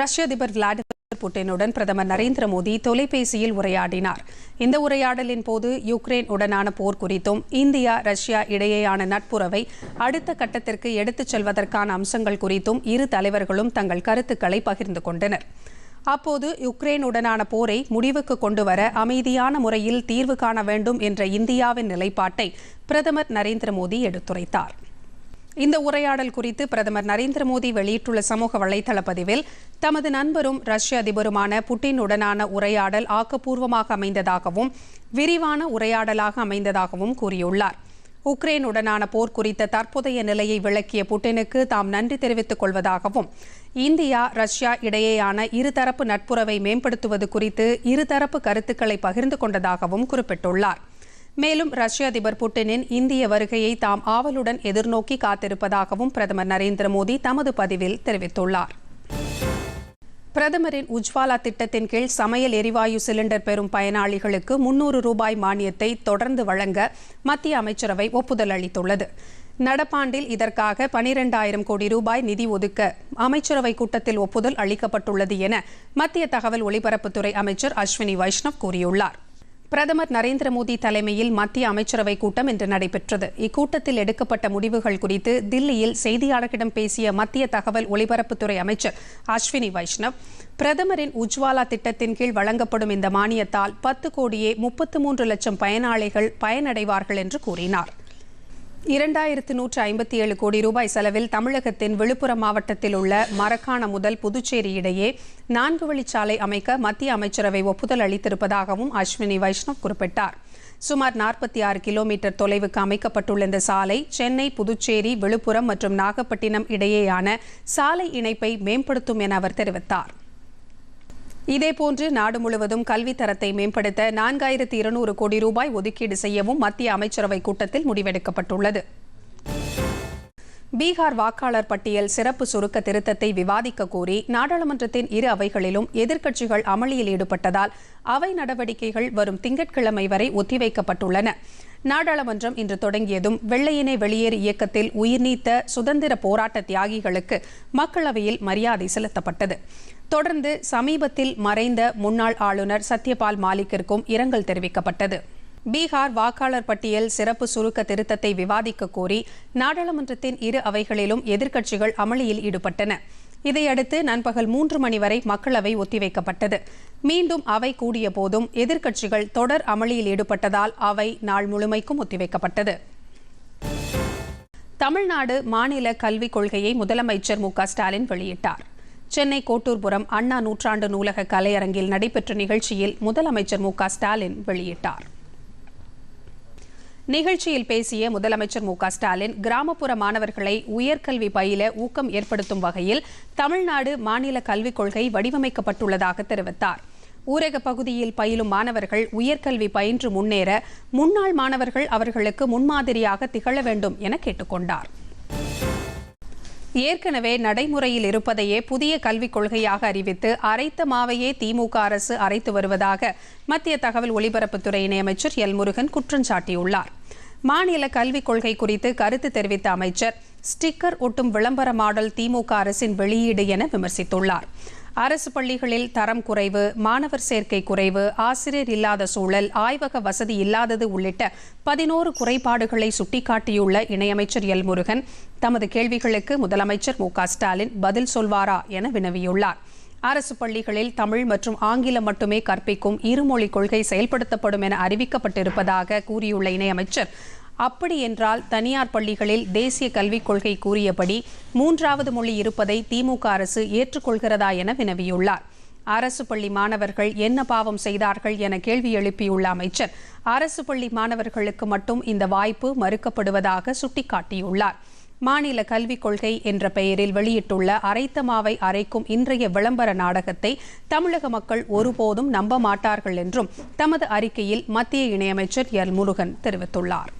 ரஷ்ய அதிபர் விளாடிமிர் புட்டினுடன் பிரதமர் நரேந்திர மோடி தொலைபேசியில் உரையாடினார். இந்த உரையாடலின் போது யுக்ரைன் உடனான போர் குறித்தும் இந்தியா ரஷ்யா இடையேயான நட்புறவை அடுத்த கட்டத்திற்கு எடுத்துச் செல்வதற்கான அம்சங்கள் குறித்தும் இரு தலைவர்களும் தங்கள் கருத்துக்களை பகிர்ந்து கொண்டனர். அப்போது யுக்ரைனுடனான போரை முடிவுக்கு கொண்டுவர அமைதியான முறையில் தீர்வு காண வேண்டும் என்ற இந்தியாவின் நிலைப்பாட்டை பிரதமர் நரேந்திர மோடி எடுத்துரைத்தார். இந்த உரையாடல் குறித்து பிரதமர் நரேந்திர மோடி வெளியிட்டுள்ள சமூக வலைதள பதிவில் தமது நண்பரும் ரஷ்ய அதிபருமான புட்டினுடனான உரையாடல் ஆக்கப்பூர்வமாக அமைந்ததாகவும் விரிவான உரையாடலாக அமைந்ததாகவும் கூறியுள்ளார். உக்ரைனுடனான போர் குறித்த தற்போதைய நிலையை விளக்கிய புட்டினுக்கு தாம் நன்றி தெரிவித்துக் கொள்வதாகவும் இந்தியா ரஷ்யா இடையேயான இருதரப்பு நட்புறவை மேம்படுத்துவது குறித்து இருதரப்பு கருத்துக்களை பகிர்ந்து கொண்டதாகவும் குறிப்பிட்டுள்ளார். மேலும் ரஷ்ய அதிபர் புட்டினின் இந்திய வருகையை தாம் ஆவலுடன் எதிர்நோக்கி காத்திருப்பதாகவும் பிரதமர் நரேந்திர மோடி தமது பதிவில் தெரிவித்துள்ளார். பிரதமரின் உஜ்வாலா திட்டத்தின் கீழ் சமையல் எரிவாயு சிலிண்டர் பெறும் பயனாளிகளுக்கு முன்னூறு ரூபாய் மானியத்தை தொடர்ந்து வழங்க மத்திய அமைச்சரவை ஒப்புதல் அளித்துள்ளது. நடப்பாண்டில் இதற்காக பனிரெண்டாயிரம் கோடி ரூபாய் நிதி ஒதுக்க அமைச்சரவை கூட்டத்தில் ஒப்புதல் அளிக்கப்பட்டுள்ளது என மத்திய தகவல் ஒலிபரப்புத்துறை அமைச்சர் அஸ்வினி வைஷ்ணவ் கூறியுள்ளார். பிரதமர் நரேந்திர மோடி தலைமையில் மத்திய அமைச்சரவை கூட்டம் இன்று நடைபெற்றது. இக்கூட்டத்தில் எடுக்கப்பட்ட முடிவுகள் குறித்து தில்லியில் செய்தியாளர்களிடம் பேசிய மத்திய தகவல் ஒலிபரப்புத்துறை அமைச்சர் அஸ்வினி வைஷ்ணவ் பிரதமரின் உஜ்வாலா திட்டத்தின் கீழ் வழங்கப்படும் இந்த மானியத்தால் பத்து கோடியே முப்பத்து மூன்று லட்சம் பயனாளிகள் பயனடைவார்கள் என்று கூறினார். இரண்டாயிரத்து நூற்று ஐம்பத்தி ஏழு கோடி ரூபாய் செலவில் தமிழகத்தின் விழுப்புரம் மாவட்டத்தில் உள்ள மரக்காண முதல் புதுச்சேரி இடையே நான்கு வழிச்சாலை அமைக்க மத்திய அமைச்சரவை ஒப்புதல் அளித்திருப்பதாகவும் அஸ்வினி வைஷ்ணவ் குறிப்பிட்டார். சுமார் நாற்பத்தி ஆறு கிலோமீட்டர் தொலைவுக்கு அமைக்கப்பட்டுள்ள இந்த சாலை சென்னை புதுச்சேரி விழுப்புரம் மற்றும் நாகப்பட்டினம் இடையேயான சாலை இணைப்பை மேம்படுத்தும் என அவர் தெரிவித்தார். இதேபோன்று நாடு முழுவதும் கல்வி தரத்தை மேம்படுத்த நான்காயிரத்து இருநூறு கோடி ரூபாய் ஒதுக்கீடு செய்யவும் மத்திய அமைச்சரவை கூட்டத்தில் முடிவெடுக்கப்பட்டுள்ளது. பீகார் வாக்காளர் பட்டியல் சிறப்பு சுருக்க திருத்தத்தை விவாதிக்க கோரி நாடாளுமன்றத்தின் இரு அவைகளிலும் எதிர்க்கட்சிகள் அமளியில் ஈடுபட்டதால் அவை நடவடிக்கைகள் வரும் திங்கட்கிழமை வரை ஒத்திவைக்கப்பட்டுள்ளன. நாடாளுமன்றம் இன்று தொடங்கியதும் வெள்ளையினை வெளியேறு இயக்கத்தில் உயிர்நீத்த சுதந்திர போராட்ட தியாகிகளுக்கு மக்களவையில் மரியாதை செலுத்தப்பட்டது. தொடர்ந்து சமீபத்தில் மறைந்த முன்னாள் ஆளுநர் சத்யபால் மாலிக்கிற்கும் இரங்கல் தெரிவிக்கப்பட்டது. பீகார் வாக்காளர் பட்டியல் சிறப்பு சுருக்க திருத்தத்தை விவாதிக்க கோரி நாடாளுமன்றத்தின் இரு அவைகளிலும் எதிர்க்கட்சிகள் அமளியில் ஈடுபட்டன. இதையடுத்து நண்பகல் மூன்று மணி வரை மக்களவை ஒத்திவைக்கப்பட்டது. மீண்டும் அவை கூடிய போதும் எதிர்க்கட்சிகள் தொடர் அமளியில் ஈடுபட்டதால் அவை நாள் முழுமைக்கும் ஒத்திவைக்கப்பட்டது. தமிழ்நாடு மாநில கல்விக் கொள்கையை முதலமைச்சர் மு ஸ்டாலின் வெளியிட்டார். சென்னை கோட்டூர்புரம் அண்ணா நூற்றாண்டு நூலக கலையரங்கில் நடைபெற்ற நிகழ்ச்சியில் முதலமைச்சர் மு ஸ்டாலின் வெளியிட்டார். நிகழ்ச்சியில் பேசிய முதலமைச்சர் மு ஸ்டாலின் கிராமப்புற மாணவர்களை உயர்கல்வி பயில ஊக்கம் ஏற்படுத்தும் வகையில் தமிழ்நாடு மாநில கல்விக் கொள்கை வடிவமைக்கப்பட்டுள்ளதாக தெரிவித்தார். ஊரக பகுதியில் பயிலும் மாணவர்கள் உயர்கல்வி பயின்று முன்னேற முன்னாள் மாணவர்கள் அவர்களுக்கு முன்மாதிரியாக திகழ வேண்டும் என கேட்டுக்கொண்டார். ஏற்கனவே நடைமுறையில் இருப்பதையே புதிய கல்விக் கொள்கையாக அறிவித்து அரைத்த மாவையே திமுக அரசு அரைத்து வருவதாக மத்திய தகவல் ஒலிபரப்புத்துறை இணையமைச்சர் எல் முருகன் குற்றம் சாட்டியுள்ளார். மாநில கல்விக் கொள்கை குறித்து கருத்து தெரிவித்த அமைச்சர் ஸ்டிக்கர் ஒட்டும் விளம்பர மாடல் திமுக அரசின் வெளியீடு என விமர்சித்துள்ளார். அரசு பள்ளிகளில் தரம் குறைவு மாணவர் சேர்க்கை குறைவு ஆசிரியர் இல்லாத சூழல் ஆய்வக வசதி இல்லாதது உள்ளிட்ட பதினோரு குறைபாடுகளை சுட்டிக்காட்டியுள்ள இணையமைச்சர் எல் முருகன் தமது கேள்விகளுக்கு முதலமைச்சர் மு ஸ்டாலின் பதில் சொல்வாரா என வினவியுள்ளார். அரசு பள்ளிகளில் தமிழ் மற்றும் ஆங்கிலம் மட்டுமே கற்பிக்கும் இருமொழி கொள்கை செயல்படுத்தப்படும் என அறிவிக்கப்பட்டிருப்பதாக கூறியுள்ள இணையமைச்சர். அப்படி என்றால் தனியார் பள்ளிகளில் தேசிய கல்விக் கொள்கை கூறியபடி மூன்றாவது மொழி இருப்பதை திமுக அரசு ஏற்றுக்கொள்கிறதா என வினவியுள்ளார். அரசு பள்ளி மாணவர்கள் என்ன பாவம் செய்தார்கள் என கேள்வி எழுப்பியுள்ள அமைச்சர். அரசு பள்ளி மாணவர்களுக்கு மட்டும் இந்த வாய்ப்பு மறுக்கப்படுவதாக சுட்டிக்காட்டியுள்ளார். மாநில கல்விக் கொள்கை என்ற பெயரில் வெளியிட்டுள்ள அரைத்த மாவை அரைக்கும் இன்றைய விளம்பர நாடகத்தை தமிழக மக்கள் ஒருபோதும் நம்ப மாட்டார்கள் என்றும் தமது அறிக்கையில் மத்திய இணையமைச்சர் எல் முருகன் தெரிவித்துள்ளார்.